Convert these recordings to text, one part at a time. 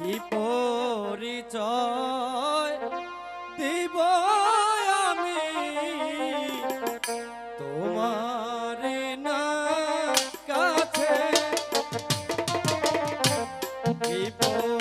কি পরিচয় দিব আমি। তোমার না কাছে কি পরিচয়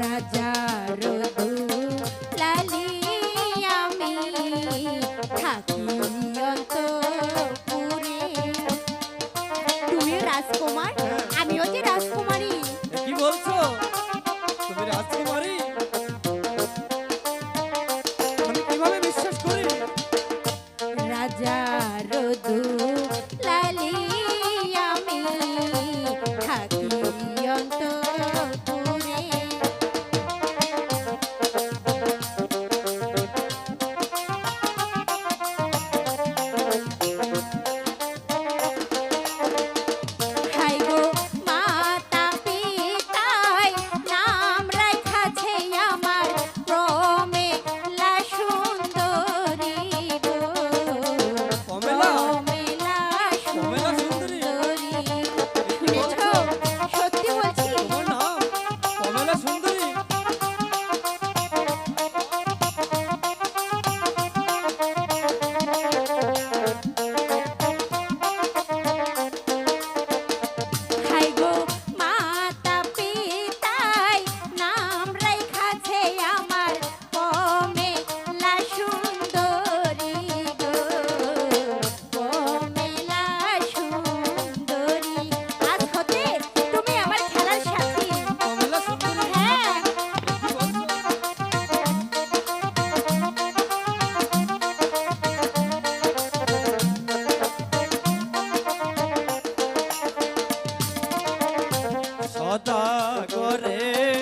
राजा করে।